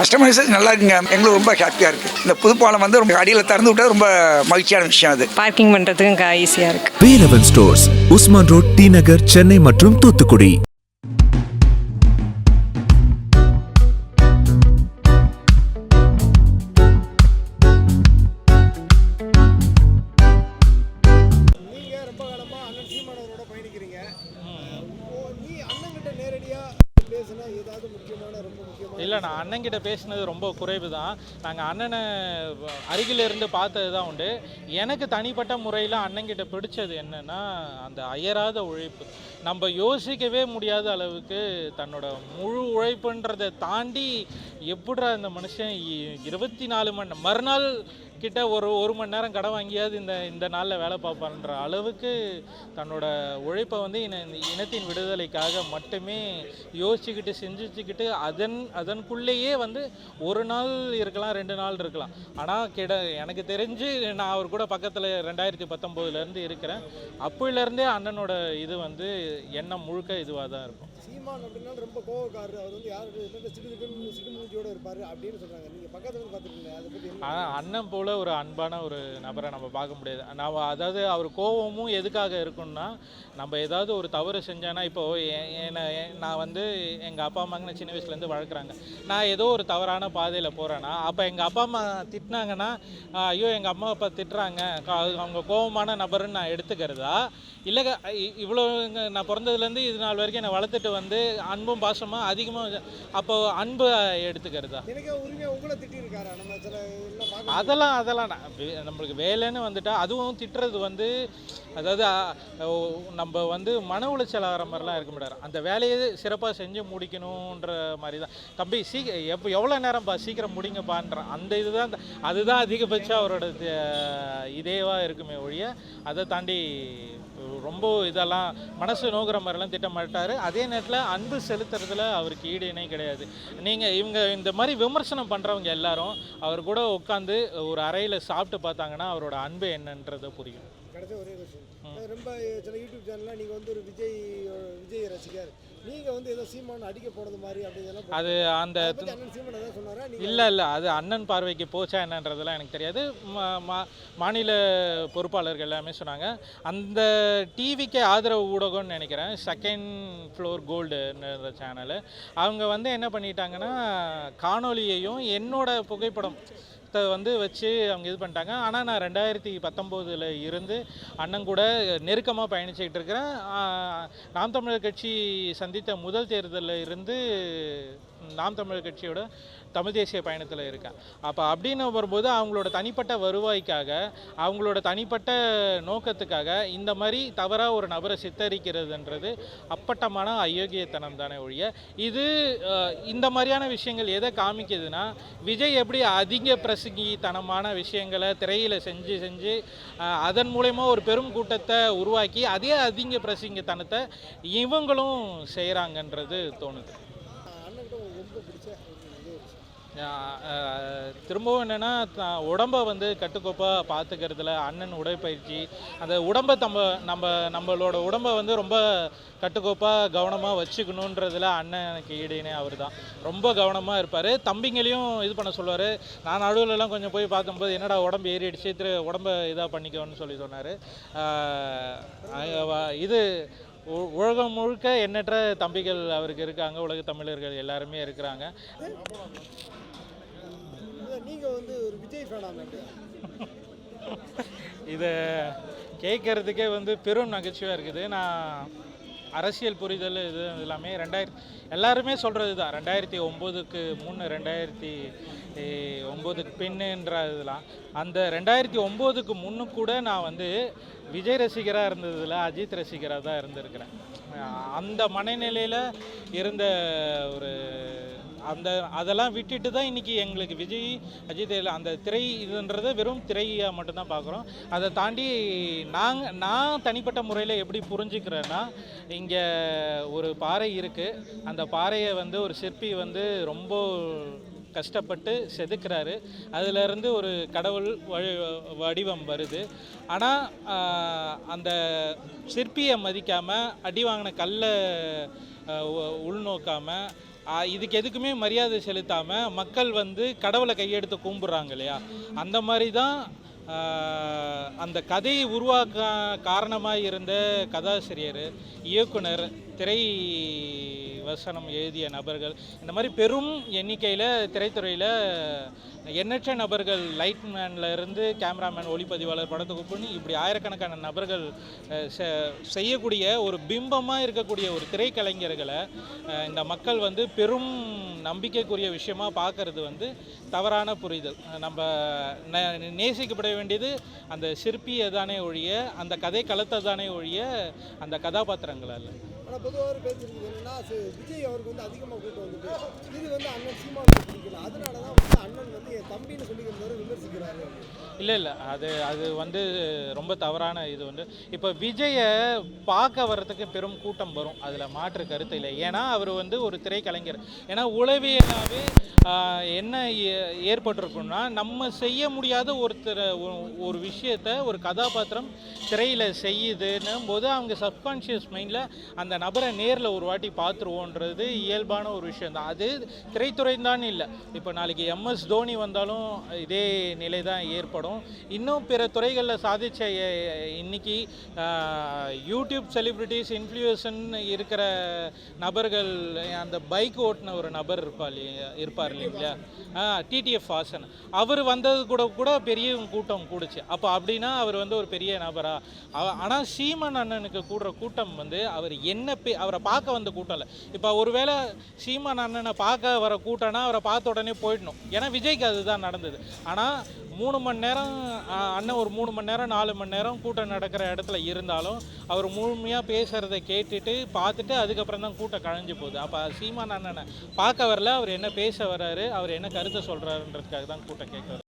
Customisation நல்லா இருக்குங்க. எங்களுக்கு ரொம்ப ஹாப்பியாக இருக்குது இந்த புதுப்பாலம் வந்து ரொம்ப அடியில் திறந்து விட்டது ரொம்ப மகிழ்ச்சியான விஷயம் அது. பார்க்கிங் பண்ணுறதுக்கும் ஈஸியாக இருக்குது Velavan stores Usman road T Nagar Chennai மற்றும் தூத்துக்குடி. நீங்க ரொம்ப காலமா அண்ணன் சீமானவரோட பயணிக்கிறீங்க. ஓ, நீ அண்ணன் கிட்ட நேரடியா பேசுனா ஏதாவது முக்கியமான இல்லை நான் அண்ணன்கிட்ட பேசினது ரொம்ப குறைவு தான் நாங்கள் அண்ணனை அருகில் இருந்து பார்த்தது தான் உண்டு. எனக்கு தனிப்பட்ட முறையில் அண்ணன்கிட்ட பிடிச்சது என்னென்னா அந்த அயராத உழைப்பு. நம்ம யோசிக்கவே முடியாத அளவுக்கு தன்னோட முழு உழைப்புன்றதை தாண்டி எப்படிடா இந்த மனுஷன் இருபத்தி நாலு மணி மறுநாள் கிட்ட ஒரு ஒரு மணி நேரம் கடை வாங்கியாவது இந்த இந்த நாளில் வேலை பார்ப்பான்ற அளவுக்கு தன்னோட உழைப்பை வந்து இன இனத்தின் விடுதலைக்காக மட்டுமே யோசிச்சுக்கிட்டு செஞ்சுச்சுக்கிட்டு அதன் அதனுக்குள்ளேயே வந்து ஒரு நாள் இருக்கலாம் ரெண்டு நாள் இருக்கலாம். ஆனால் கிட எனக்கு தெரிஞ்சு நான் அவர் கூட பக்கத்தில் ரெண்டாயிரத்தி பத்தொம்போதுலேருந்து இருக்கிறேன். அப்போலேருந்தே அண்ணனோட இது வந்து எண்ணம் முழுக்க இதுவாக தான் இருக்கும். சீமான் அப்படின்னா ரொம்ப கோவக்காரர். அவர் வந்து யாரு என்ன சிடுதுக்குன்னு சிடுமூஞ்சியோட இருப்பார் அப்படின்னு சொல்றாங்க. நீங்க பக்கத்துல பார்த்துருக்கீங்க அதை பற்றி ஆனால் அண்ணன் போல ஒரு அன்பான ஒரு நபரை நம்ம பார்க்க முடியாது. நம்ம அதாவது அவர் கோவமும் எதுக்காக இருக்கும்னா நம்ம ஏதாவது ஒரு தவறு செஞ்சேன்னா இப்போ என்னை நான் வந்து எங்கள் அப்பா அம்மாங்க நான் சின்ன வயசுலேருந்து வளர்க்குறாங்க. நான் ஏதோ ஒரு தவறான பாதையில் போகிறேன்னா அப்போ எங்கள் அப்பா அம்மா திட்டினாங்கன்னா ஐயோ எங்கள் அம்மா அப்பா திட்டுறாங்க. கா- அவங்க கோவமான நபருன்னு நான் எடுத்துக்கிறதா? இல்லை இவ்வளோ நான் பிறந்ததுலேருந்து இது நாள் வரைக்கும் என்னை வளர்த்துட்டு வந்து அன்பும் பாசமாக அதிகமாக அப்போ அன்பு எடுத்துக்கிறதா? அதெல்லாம் அதெல்லாம் நம்மளுக்கு வேலைன்னு வந்துட்டா அதுவும் திட்டுறது வந்து அதாவது நம்ம வந்து மன உளைச்சல் ஆகிற மாதிரிலாம் இருக்க முடியாது அந்த வேலையை சிறப்பாக செஞ்சு முடிக்கணுன்ற மாதிரி தான் தம்பி சீக்க எப்போ எவ்வளோ நேரம்ப்பா சீக்கிரம் முடிங்கப்பான்ற அந்த இதுதான் அதுதான் அதிகபட்சம் அவரோட இதேவாக இருக்குமே ஒழிய அதை தாண்டி ரொம்ப இதெல்லாம் மனசு நோக்கிற மாதிரிலாம் திட்ட மாட்டார் அதே நேரத்தில் அன்பு செலுத்துறதுல அவருக்கு ஈடு இணை கிடையாது. நீங்கள் இவங்க இந்த மாதிரி விமர்சனம் பண்ணுறவங்க எல்லாரும் அவர் கூட உட்காந்து ஒரு அறையில் சாப்பிட்டு பார்த்தாங்கன்னா அவரோட அன்பு என்னன்றதை புரியும். கடைசி ஒரே கொஸ்டின் ரொம்ப சில யூடியூப் சேனல்ல நீங்க வந்து ஒரு விஜய் விஜய் ரசிகர். நீங்க வந்து ஏதோ சீமான் அடிக்க போனது மாதிரி அப்படிங்கலாம் போட்டு- அது அந்த சீமான் ஏதாவது சொன்னாரா? இல்லை இல்லை. அது அண்ணன் பார்வைக்கு போச்சா என்னன்றதெல்லாம் எனக்கு தெரியாது. மாநில பொறுப்பாளர்கள் எல்லாமே சொன்னாங்க. அந்த டிவிக்கு ஆதரவு ஊடகம்னு நினைக்கிறேன். செகண்ட் ஃப்ளோர் கோல்டுன்ற சேனலு அவங்க வந்து என்ன பண்ணிட்டாங்கன்னா காணொளியையும் என்னோட புகைப்படம் த வந்து வச்சு அவங்க இது பண்ணிட்டாங்க. ஆனால் நான் ரெண்டாயிரத்தி பத்தொம்போதில் இருந்து அண்ணன் கூட நெருக்கமாக பயணிச்சுக்கிட்டு இருக்கிறேன். நாம் தமிழர் கட்சி சந்தித்த முதல் தேர்தலில் இருந்து நாம் தமிழர் கட்சியோட தமிழ் தேசிய பயணத்தில் இருக்கேன். அப்போ அப்படின்னு வரும்போது அவங்களோட தனிப்பட்ட வருவாய்க்காக அவங்களோட தனிப்பட்ட நோக்கத்துக்காக இந்த மாதிரி தவறாக ஒரு நபரை சித்தரிக்கிறதுன்றது அப்பட்டமான அயோக்கியத்தனம் தானே ஒழிய இது இந்த மாதிரியான விஷயங்கள் எதை காமிக்குதுன்னா விஜய் எப்படி அதிக பிரசங்கித்தனமான விஷயங்களை திரையில் செஞ்சு செஞ்சு அதன் மூலயமா ஒரு பெரும் கூட்டத்தை உருவாக்கி அதே அதிக பிரசங்கித்தனத்தை இவங்களும் செய்கிறாங்கன்றது தோணுது. ரொம்ப பிடிச்ச இது திரும்பவும் என்னென்னா உடம்பை வந்து கட்டுக்கோப்பாக பார்த்துக்கிறதுல அண்ணன் உடற்பயிற்சி அந்த உடம்பை நம்ம நம்ம நம்மளோட உடம்பை வந்து ரொம்ப கட்டுக்கோப்பாக கவனமாக வச்சுக்கணுன்றதுல அண்ணனுக்கு ஈடுனே அவர் தான் ரொம்ப கவனமாக இருப்பார். தம்பிங்களையும் இது பண்ண சொல்லுவார். நான் நடுவில்லாம் கொஞ்சம் போய் பார்த்தம்போது என்னடா உடம்பு ஏறிடுச்சு திரு உடம்பை இதாக பண்ணிக்கோன்னு சொல்லி சொன்னார். இது உலகம் முழுக்க எண்ணற்ற தம்பிகள் அவருக்கு இருக்காங்க. உலக தமிழர்கள் எல்லாருமே இருக்கிறாங்க. அதான் நீங்க வந்து ஒரு விஜய் இதை கேட்குறதுக்கே வந்து பெரும் நகைச்சுவையாக இருக்குது. நான் அரசியல் புரிதல் இது எல்லாமே ரெண்டாயிரத்தி எல்லாருமே சொல்கிறது தான் ரெண்டாயிரத்தி ஒம்போதுக்கு முன் ரெண்டாயிரத்தி ஒம்போதுக்கு பின்னுன்ற இதெல்லாம் அந்த ரெண்டாயிரத்தி ஒம்போதுக்கு முன்னு கூட நான் வந்து விஜய் ரசிகராக இருந்ததில் அஜித் ரசிகராக தான் இருந்திருக்கிறேன். அந்த மனநிலையில் இருந்த ஒரு அந்த அதெல்லாம் விட்டுட்டு தான் இன்றைக்கி எங்களுக்கு விஜய் அஜித் அந்த திரை இதுன்றதை வெறும் திரையாக மட்டும்தான் பார்க்குறோம். அதை தாண்டி நாங்கள் நான் தனிப்பட்ட முறையில் எப்படி புரிஞ்சுக்கிறேன்னா இங்கே ஒரு பாறை இருக்குது அந்த பாறையை வந்து ஒரு சிற்பி வந்து ரொம்ப கஷ்டப்பட்டு செதுக்குறாரு. அதிலிருந்து ஒரு கடவுள் வழி வடிவம் வருது. ஆனால் அந்த சிற்பியை மதிக்காமல் அடி வாங்கின கல்லை உள்நோக்காமல் இதுக்கு எதுக்குமே மரியாதை செலுத்தாமல் மக்கள் வந்து கடவுளை கையெடுத்து கும்பிட்றாங்க இல்லையா? அந்த மாதிரி தான் அந்த கதையை உருவாக்க காரணமாக இருந்த கதாசிரியர் இயக்குனர் திரை வசனம் எழுதிய நபர்கள் இந்த மாதிரி பெரும் எண்ணிக்கையில் திரைத்துறையில் எண்ணற்ற நபர்கள் லைட்மேன்ல இருந்து கேமராமேன் ஒளிப்பதிவாளர் படத்தொகுப்புன்னு இப்படி ஆயிரக்கணக்கான நபர்கள் செ- செய்யக்கூடிய ஒரு பிம்பமாக இருக்கக்கூடிய ஒரு திரைக்கலைஞர்களை இந்த மக்கள் வந்து பெரும் நம்பிக்கைக்குரிய விஷயமா பார்க்கறது வந்து தவறான புரிதல். நம்ம நேசிக்கப்பட வேண்டியது அந்த சிற்பியை தானே ஒழிய அந்த கதை களத்தை தானே ஒழிய அந்த கதாபாத்திரங்கள் அல்ல. ஆனால் பொதுவாக ஒரு என்னன்னா விஜய் அவருக்கு வந்து அதிகமாக கூட்டம் வந்துட்டு இது வந்து அண்ணன் சீமானுக்கு பிடிக்கல. அதனால தான் வந்து அண்ணன் வந்து என் தம்பின்னு சொல்லிக்கிறத விமர்சிக்கிறாரு. இல்லை இல்லை. அது அது வந்து ரொம்ப தவறான இது வந்து இப்போ விஜயை பார்க்க வர்றதுக்கு பெரும் கூட்டம் வரும். அதில் மாற்று கருத்து இல்லை. ஏன்னா அவர் வந்து ஒரு திரைக்கலைஞர். ஏன்னா உளவியலாகவே என்ன ஏ- ஏற்பட்டிருக்குன்னா நம்ம செய்ய முடியாத ஒருத்தர் ஒரு விஷயத்த ஒரு கதாபாத்திரம் திரையில் செய்யுதுன்னும் போது அவங்க சப்கான்ஷியஸ் மைண்டில் அந்த நபரை நேரில் ஒரு வாட்டி பார்த்துருவோன்றது இயல்பான ஒரு விஷயம் தான். அது திரைத்துறை தான் இல்லை. இப்போ நாளைக்கு எம்எஸ் தோனி வந்தாலும் இதே நிலை தான் ஏற்படும். இன்னும் பிற துறைகளில் சாதிச்ச இன்னைக்கு யூடியூப் செலிப்ரிட்டிஸ் இன்ஃப்ளூயன்சன் இருக்கிற நபர்கள் அந்த பைக் ஓட்டின ஒரு நபர் இருப்பா இல்லையா இருப்பார் இல்லைங்களா? டிடிஎஃப் வாசன். அவர் வந்தது கூட கூட பெரிய கூட்டம் கூடுச்சு. அப்போ அப்படின்னா அவர் வந்து ஒரு பெரிய நபரா? ஆனால் சீமன் அண்ணனுக்கு கூடுற கூட்டம் வந்து அவர் என்ன பே அவரை பார்க்க வந்த கூட்டம் இல்லை. இப்போ ஒருவேளை சீமான் அண்ணனை பார்க்க வர கூட்டம்னா அவரை பார்த்த உடனே போயிடணும். ஏன்னா விஜய்க்கு அதுதான் நடந்தது. ஆனால் மூணு மணி நேரம் அண்ணன் ஒரு மூணு மணி நேரம் நாலு மணி நேரம் கூட்டம் நடக்கிற இடத்துல இருந்தாலும் அவர் முழுமையாக பேசுகிறத கேட்டுட்டு பார்த்துட்டு அதுக்கப்புறம் தான் கூட்டம் கழிஞ்சு போகுது. அப்போ சீமான் அண்ணனை பார்க்க வரல அவர் என்ன பேச வர்றாரு அவர் என்ன கருத்தை சொல்கிறாருன்றதுக்காக தான் கூட்டம் கேட்குறாரு